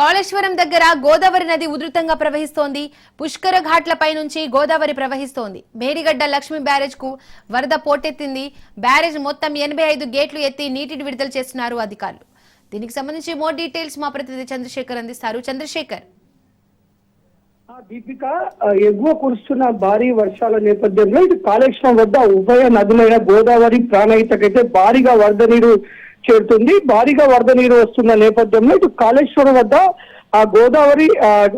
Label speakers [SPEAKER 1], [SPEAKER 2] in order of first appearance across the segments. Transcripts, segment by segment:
[SPEAKER 1] కాళేశ్వరం దగ్గర గోదావరి నది ఉధృతంగా ప్రవహిస్తోంది. పుష్కర ఘాట్లపై నుంచి గోదావరి ప్రవహిస్తోంది. మేడిగడ్డ లక్ష్మీ బ్యారేజ్కు వరద పోటెత్తింది. బ్యారేజ్ మొత్తం ఎనభై ఐదు గేట్లు ఎత్తి నీటిని విడుదల చేస్తున్నారు అధికారులు. దీనికి సంబంధించి మోర్ డీటెయిల్స్ మా ప్రతినిధి చంద్రశేఖర్ అందిస్తారు. చంద్రశేఖర్.
[SPEAKER 2] దీపిక ఎగువ కురుస్తున్న భారీ వర్షాల నేపథ్యంలో ఇటు కాళేశ్వరం వద్ద ఉభయ నదులైన గోదావరి ప్రాణహితకైతే భారీగా వరద నీరు చేరుతుంది. భారీగా వరద నీరు వస్తున్న నేపథ్యంలో ఇటు కాళేశ్వరం వద్ద ఆ గోదావరి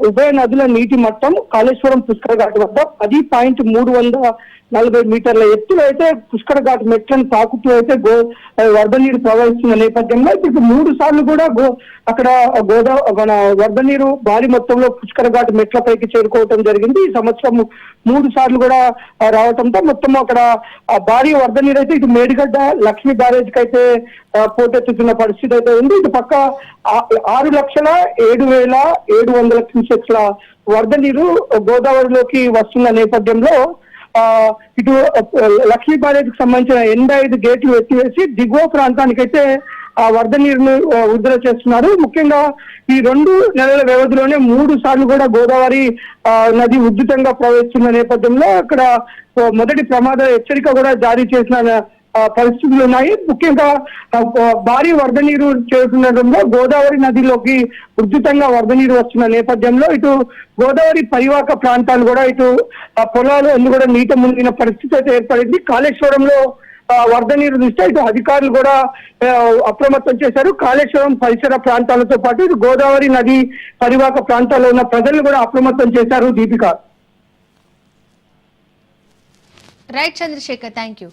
[SPEAKER 2] ఉభయ నదుల నీటి మట్టం కాళేశ్వరం పుష్కర ఘాట్ వద్ద పది పాయింట్ మూడు వందల నలభై మీటర్ల ఎత్తులో అయితే పుష్కర ఘాట్ మెట్లను తాకుతూ అయితే గో వరద నీరు ప్రవహిస్తున్న నేపథ్యంలో ఇప్పుడు మూడు సార్లు కూడా గో అక్కడ గోదా మన వరద నీరు భారీ మొత్తంలో పుష్కర ఘాట్ మెట్లపైకి చేరుకోవటం జరిగింది. ఈ సంవత్సరం మూడు సార్లు కూడా రావటంతో మొత్తం అక్కడ ఆ భారీ వరద నీరు అయితే ఇటు మేడిగడ్డ లక్ష్మీ బ్యారేజ్కి అయితే పోటెత్తుతున్న పరిస్థితి అయితే ఉంది. ఇటు పక్క ఆ- ఆరు లక్షల ఏడు వేల ఏడు వందల క్యూసెక్స్ల వరద నీరు గోదావరిలోకి వస్తున్న నేపథ్యంలో ఆ ఇటు లక్ష్మీ కి సంబంధించిన ఎనభై ఐదు గేట్లు ఎత్తివేసి దిగువ ప్రాంతానికైతే ఆ వరద నీరును విడుదల చేస్తున్నారు. ముఖ్యంగా ఈ రెండు నెలల వ్యవధిలోనే మూడు సార్లు కూడా గోదావరి నది ఉధృతంగా ప్రవహిస్తున్న నేపథ్యంలో అక్కడ మొదటి ప్రమాద హెచ్చరిక కూడా జారీ చేసిన పరిస్థితులు ఉన్నాయి. ముఖ్యంగా భారీ వరద నీరు చేరుతుండటంలో గోదావరి నదిలోకి ఉధృతంగా వరద నీరు వస్తున్న నేపథ్యంలో ఇటు గోదావరి పరివాహక ప్రాంతాలు కూడా ఇటు పొలాలు అన్ని కూడా నీట మునిగిన పరిస్థితి అయితే ఏర్పడింది. కాళేశ్వరంలో వరద నీరు దృష్ట్యా ఇటు అధికారులు కూడా అప్రమత్తం చేశారు. కాళేశ్వరం పరిసర ప్రాంతాలతో పాటు ఇటు గోదావరి నది పరివాహక ప్రాంతాల్లో ఉన్న ప్రజలు కూడా అప్రమత్తం చేశారు Deepika.
[SPEAKER 1] Right Chandrasekhar thank you